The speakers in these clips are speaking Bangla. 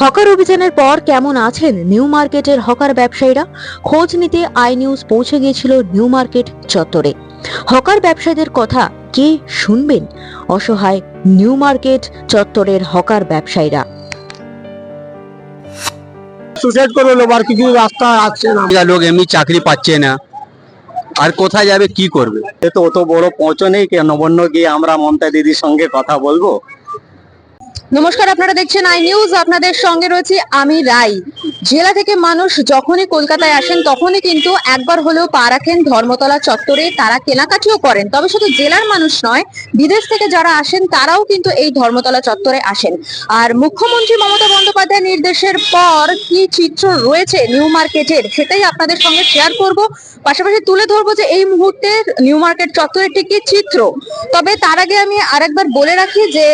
হকার অভিযানের পর কেমন আছেন নিউ মার্কেটের হকার ব্যবসায়ীরা? খোঁজ নিতে আই নিউজ পৌঁছে গিয়েছিল নিউ মার্কেট চত্বরে। হকার ব্যবসায়ীদের কথা কে শুনবেন? অসহায় নিউ মার্কেট চত্বরের হকার ব্যবসায়ীরা। সুসাইড করে আর কিছু রাস্তা আছে না। লোক এমনি চাকরি পাচ্ছে না। আর কোথায় যাবে কি করবে? এ তো অত বড় পৌঁছো নেই কে নবান্ন গিয়ে আমরা মমতা দিদির সঙ্গে কথা বলব? নমস্কার, আপনারা দেখছেন আই নিউজ আপনাদের সঙ্গে রয়েছে আমি রাই। জেলা থেকে মানুষ যখনই কলকাতায় আসেন, তখনই কিন্তু একবার হলেও পা রাখেন ধর্মতলা চত্বরে। তারা কেনাকাটিও করেন, তবে শুধু জেলার মানুষ নয়, বিদেশ থেকে যারা আসেন, তারাও কিন্তু এই ধর্মতলা চত্বরে আসেন। আর মুখ্যমন্ত্রী মমতা বন্দ্যোপাধ্যায়ের নির্দেশের পর কি চিত্র রয়েছে নিউ মার্কেটের, সেটাই আপনাদের সঙ্গে শেয়ার করব। পাশাপাশি তুলে ধরবো যে এই মুহূর্তে নিউ মার্কেট চত্বরের ঠিক চিত্র? তবে তার আগে আমি আরেকবার বলে রাখি যে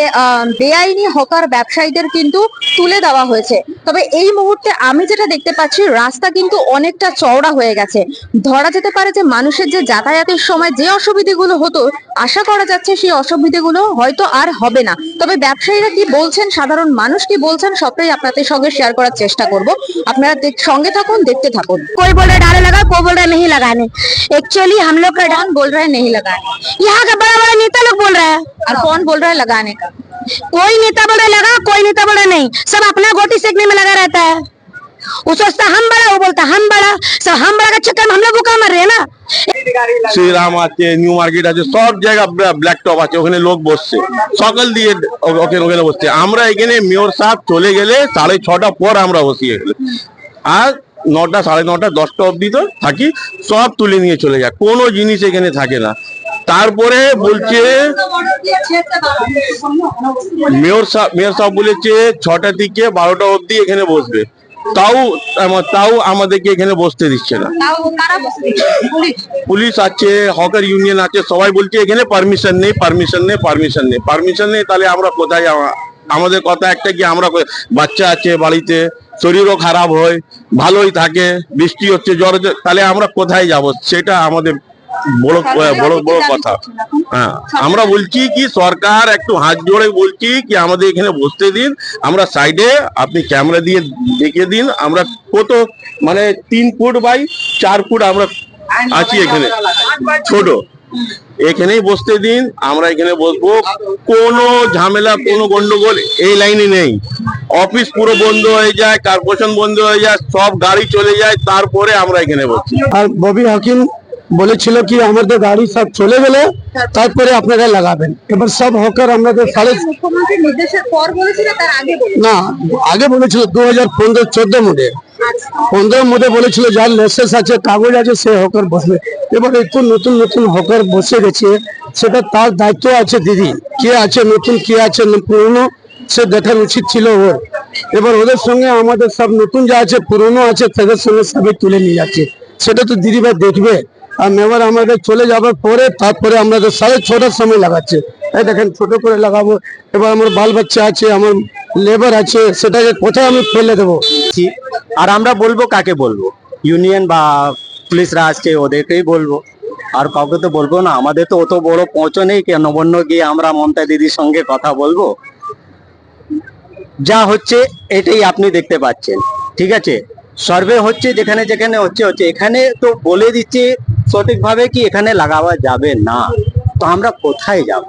বেআইনি হকার ব্যবসায়ীদের কিন্তু তুলে দেওয়া হয়েছে। তবে এই মুহূর্তে আমি যেটা দেখতে পাচ্ছি, রাস্তা কিন্তু অনেকটা চওড়া হয়ে গেছে। ধরা যেতে পারে যে মানুষের যে যাতায়াতের সময় যে অসুবিধেগুলো হতো, আশা করা যাচ্ছে সেই অসুবিধেগুলো হয়তো আর হবে না। তবে ব্যবসায়ীরা কি বলছেন, সাধারণ মানুষ কি বলছেন, সবটাই আপনাদের সঙ্গে শেয়ার করার চেষ্টা করব। আপনারা সঙ্গে থাকুন, দেখতে থাকুন। কই বলে ডালে লাগা डाले लगा कोई बोल रहा है नहीं लगाने एक्चुअली हम लोग का कौन बोल रहा है नहीं लगाने यहाँ का बड़ा बड़ा नेता लोग बोल रहा है और कौन बोल रहा है लगाने का कोई नेता बोल रहा है लगा कोई नेता बोल रहा है नहीं सब अपना गोटी सेकने में लगा रहता है वो सोचता हम बड़ा वो बोलता हम बड़ा सब हम बड़ा का चक्कर में हम लोग भूखा मर रहे हैं ना শ্রীরাম আছে নিউ মার্কেট আছে সব জায়গা ব্ল্যাক টপ আছে ওখানে লোক বসছে সকাল দিয়ে ও- ওখানে ওখানে বসছে আমরা এখানে মেয়র সাহেব চলে গেলে সাড়ে ছটা পর আমরা বসি এখানে আর নটা সাড়ে নটা দশটা অবধি তো থাকি সব তুলে নিয়ে চলে যায় কোনো জিনিস এখানে থাকে না। তারপরে বলছে মেয়র সাহেব মেয়র সাহেব বলেছে ছটা থেকে বারোটা অবধি এখানে বসবে। তাও তাও আমাদেরকে এখানে বসতে দিচ্ছে না। পুলিশ। আছে হকার ইউনিয়ন আছে সবাই বলছে এখানে পারমিশন নেই পারমিশন নেই পারমিশন নেই। পারমিশন নেই তাহলে আমরা কোথায় আমাদের কথা একটা কি আমরা বাচ্চা আছে বাড়িতে শরীরও খারাপ হয় ভালোই থাকে বৃষ্টি হচ্ছে জ্বর তাহলে আমরা কোথায় যাব? সেটা আমাদের বড় বড় বড় কথা। হ্যাঁ আমরা বলছি কি সরকার একটু হাত জোড়ে বলছি কি আমাদের এখানে বসতে দিন আমরা সাইডে আপনি ক্যামেরা দিয়ে দেখে দিন আমরা কত মানে তিন ফুট বাই চার ফুট আমরা আছি এখানে ছোট। এখানেই বসতে দিন আমরা এখানে বসবো কোনো ঝামেলা কোনো গন্ডগোল এই লাইনে নেই। অফিস পুরো বন্ধ হয়ে যায় কর্পোরেশন বন্ধ হয়ে যায় সব গাড়ি চলে যায় তারপরে আমরা এখানে বসছি আর ববি হাকিম বলেছিল কি আমাদের গাড়ি সব চলে গেলে তারপরে আপনারা লাগাবেন। এবার সব হকার আমাদের সাড়ে মুখ্যমন্ত্রীর নির্দেশের পর বলেছিল তার আগে বলেছিল? না আগে বলেছিল দু হাজার পনেরো চোদ্দ মধ্যে। পনেরো মধ্যে বলেছিল যার লাইসেন্স আছে কাগজ আছে সে হকার বসবে। এবার একটু নতুন নতুন হকার বসে গেছে সেটা তার দায়িত্ব আছে দিদি। কে আছে নতুন কে আছে পুরনো সে দেখার উচিত ছিল ওর। এবার ওদের সঙ্গে আমাদের সব নতুন যা আছে, পুরনো আছে, তাদের সঙ্গে সবাই তুলে নিয়ে যাচ্ছে। সেটা তো দিদিভাই দেখবে। আর মেবার আমাদের চলে যাবার পরে, তারপরে আমাদের সাড়ে ছটার সময় লাগাচ্ছে। এই দেখেন, ছোট করে লাগাবো। এবার আমার বাল বাচ্চা আছে, আমার লেবার আছে, সেটাকে কোথায় আমি ফেলে দেবো? আর আমরা বলব কাকে বলব? ইউনিয়ন বা পুলিশরা আসছে ওদেরকেই বলব। আর কাউকে তো বলব না। আমাদের তো অত বড় পৌঁছো নেই কে নবান্ন গিয়ে আমরা মমতা দিদির সঙ্গে কথা বলব? যা হচ্ছে এটাই আপনি দেখতে পাচ্ছেন ঠিক আছে? সার্ভে হচ্ছে যেখানে যেখানে হচ্ছে হচ্ছে। এখানে তো বলে দিচ্ছে সঠিকভাবে কি এখানে লাগাবা যাবে না। তো আমরা কোথায় যাব?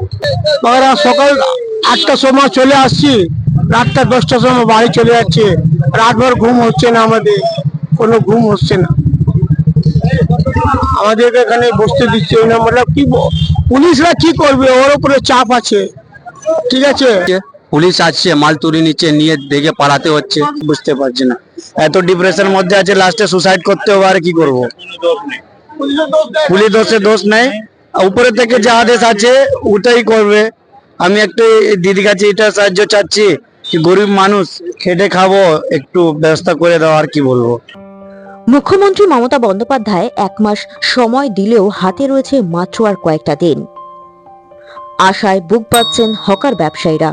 আমরা সকাল আটটার সময় চলে আসছি। রাতটা দশটার সময় বাড়ি চলে যাচ্ছে। রাতভর ঘুম হচ্ছে না আমাদের। কোনো ঘুম হচ্ছে না। আমাদেরকে এখানে বসতে দিচ্ছে। না মানে কি পুলিশরা কি করবে? ওর উপরে চাপ আছে। ঠিক আছে? পুলিশ আসছে, মাল তুলে নিচ্ছে, নিয়ে দেখে পালাতে হচ্ছে। বুঝতে পারছি না। এত ডিপ্রেশনের মধ্যে আছে লাস্টে সুসাইড করতে হবে, আর কি করব? পুলিশ দোষে দোষ নেই। উপরে থেকে যে আদেশ আছে, ওটাই করবে। আমি একটু দিদির কাছে এটা সাহায্য চাচ্ছি গরিব মানুষ খেটে খাব, একটু ব্যবস্থা করে দাও, আর কি বলব? মুখ্যমন্ত্রী মমতা বন্দ্যোপাধ্যায় এক মাস সময় দিলেও হাতে রয়েছে মাত্র আর কয়েকটা দিন। আশায় বুক পাচ্ছেন হকার ব্যবসায়ীরা।